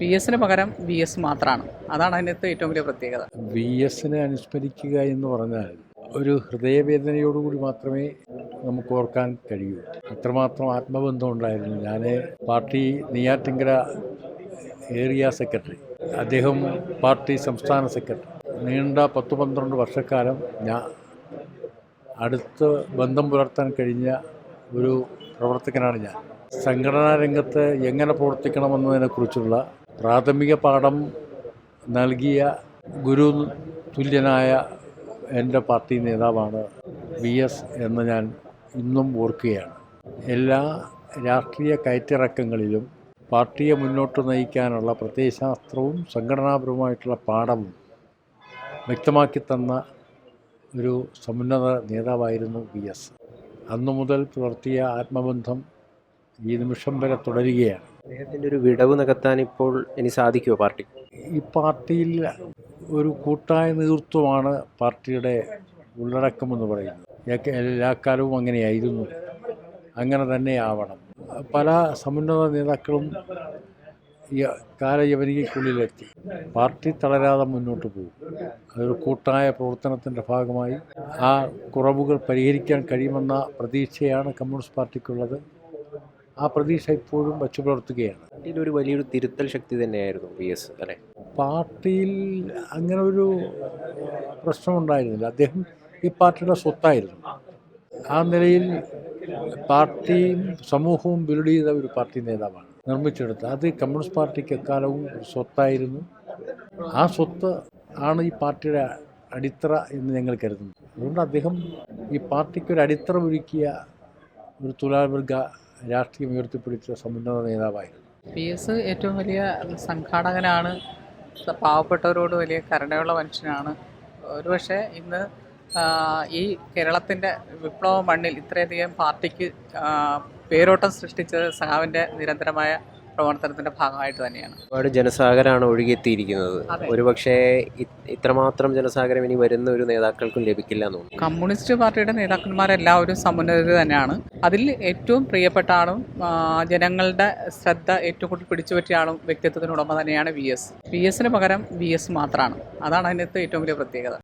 P എസിന് പകരം V S മാത്രമാണ് അതാണ് അതിനകത്ത് ഏറ്റവും വലിയ പ്രത്യേകത. വി എസിനെ അനുസ്മരിക്കുക എന്ന് പറഞ്ഞാൽ ഒരു ഹൃദയവേദനയോടുകൂടി മാത്രമേ നമുക്ക് ഓർക്കാൻ കഴിയൂ. അത്രമാത്രം ആത്മബന്ധം ഉണ്ടായിരുന്നു. ഞാൻ പാർട്ടി നെയ്യാറ്റിങ്കര ഏരിയ സെക്രട്ടറി. അദ്ദേഹം പാർട്ടി സംസ്ഥാന സെക്രട്ടറി. നീണ്ട പത്ത് പന്ത്രണ്ട് വർഷക്കാലം ഞാൻ അടുത്ത് ബന്ധം പുലർത്താൻ കഴിഞ്ഞ ഒരു പ്രവർത്തകനാണ് ഞാൻ. സംഘടനാ രംഗത്ത് എങ്ങനെ പ്രവർത്തിക്കണമെന്നതിനെക്കുറിച്ചുള്ള പ്രാഥമിക പാഠം നൽകിയ ഗുരു തുല്യനായ എന്റെ പാർട്ടി നേതാവാണ് വി എസ് എന്ന് ഞാൻ ഇന്നും ഓർക്കുകയാണ്. എല്ലാ രാഷ്ട്രീയ കയറ്റിറക്കങ്ങളിലും പാർട്ടിയെ മുന്നോട്ട് നയിക്കാനുള്ള പ്രത്യയശാസ്ത്രവും സംഘടനാപരവുമായിട്ടുള്ള പാഠവും വ്യക്തമാക്കി തന്ന ഒരു സമുന്നത നേതാവായിരുന്നു വി എസ്. അന്നു മുതൽ പുലർത്തിയ ആത്മബന്ധം ഈ നിമിഷം വരെ തുടരുകയാണ്. അദ്ദേഹത്തിന്റെ ഒരു വിടവ് നികത്താൻ ഇപ്പോൾ ഇനി സാധിക്കുമോ പാർട്ടി? ഈ പാർട്ടിയിൽ ഒരു കൂട്ടായ നേതൃത്വമാണ് പാർട്ടിയുടെ ഉള്ളടക്കമെന്ന് പറയുന്നത്. എല്ലാ കാലവും അങ്ങനെയായിരുന്നു. അങ്ങനെ തന്നെ ആവണം. പല സമുന്നത നേതാക്കളും ഈ കാലയവനികയ്ക്കുള്ളിലെത്തി പാർട്ടി തളരാതെ മുന്നോട്ട് പോകും. അതൊരു കൂട്ടായ പ്രവർത്തനത്തിന്റെ ഭാഗമായി ആ കുറവുകൾ പരിഹരിക്കാൻ കഴിയുമെന്ന പ്രതീക്ഷയാണ് കമ്മ്യൂണിസ്റ്റ് പാർട്ടിക്കുള്ളത്. ആ പ്രതീക്ഷ ഇപ്പോഴും വച്ചു പുലർത്തുകയാണ് പാർട്ടിയിൽ ഒരു വലിയൊരു തിരുത്തൽ ശക്തി തന്നെയായിരുന്നു വി എസ് അല്ലെ? പാർട്ടിയിൽ അങ്ങനെ ഒരു പ്രശ്നമുണ്ടായിരുന്നില്ല. അദ്ദേഹം ഈ പാർട്ടിയുടെ സ്വത്തായിരുന്നു. ആ നിലയിൽ പാർട്ടിയും സമൂഹവും ബിൽഡ് ചെയ്ത ഒരു പാർട്ടി നേതാവാണ് നിർമ്മിച്ചെടുത്ത് അത് കമ്മ്യൂണിസ്റ്റ് പാർട്ടിക്ക് എക്കാലവും സ്വത്തായിരുന്നു. ആ സ്വത്ത് ആണ് ഈ പാർട്ടിയുടെ അടിത്തറ എന്ന് ഞങ്ങൾ കരുതുന്നു. അതുകൊണ്ട് അദ്ദേഹം ഈ പാർട്ടിക്ക് ഒരു അടിത്തറ ഒരുക്കിയ ഒരു തുലാവർഗ രാഷ്ട്രീയം ഉയർത്തിപ്പിടിച്ച സമുന്നത നേതാവായിരുന്നു. പി എസ് ഏറ്റവും വലിയ സംഘാടകനാണ്. പാവപ്പെട്ടവരോട് വലിയ കരുണയുള്ള മനുഷ്യനാണ്. ഒരുപക്ഷെ ഇന്ന് ഈ കേരളത്തിന്റെ വിപ്ലവ മണ്ണിൽ ഇത്രയധികം പാർട്ടിക്ക് പേരോട്ടം സൃഷ്ടിച്ചത് സഹാവിന്റെ നിരന്തരമായ പ്രവർത്തനത്തിന്റെ ഭാഗമായിട്ട് തന്നെയാണ്. ഒരുപാട് ജനസാഗരമാണ് ഒഴുകിയെത്തിയിരിക്കുന്നത്. ഒരുപക്ഷെ ഇത്രമാത്രം ജനസാഗരം ഇനി വരുന്ന ഒരു നേതാക്കൾക്കും ലഭിക്കില്ല എന്ന് തോന്നുന്നു. കമ്മ്യൂണിസ്റ്റ് പാർട്ടിയുടെ നേതാക്കന്മാരെല്ലാവരും സമുന്നതർ തന്നെയാണ്. അതിൽ ഏറ്റവും പ്രിയപ്പെട്ട ആളും ജനങ്ങളുടെ ശ്രദ്ധ ഏറ്റവും കൂടുതൽ പിടിച്ചു പറ്റിയ ആളും വ്യക്തിത്വത്തിനുടമ തന്നെയാണ് വി എസ്. വി എസിന് പകരം വി എസ് മാത്രമാണ് അതാണ് അതിനകത്ത് ഏറ്റവും വലിയ പ്രത്യേകത.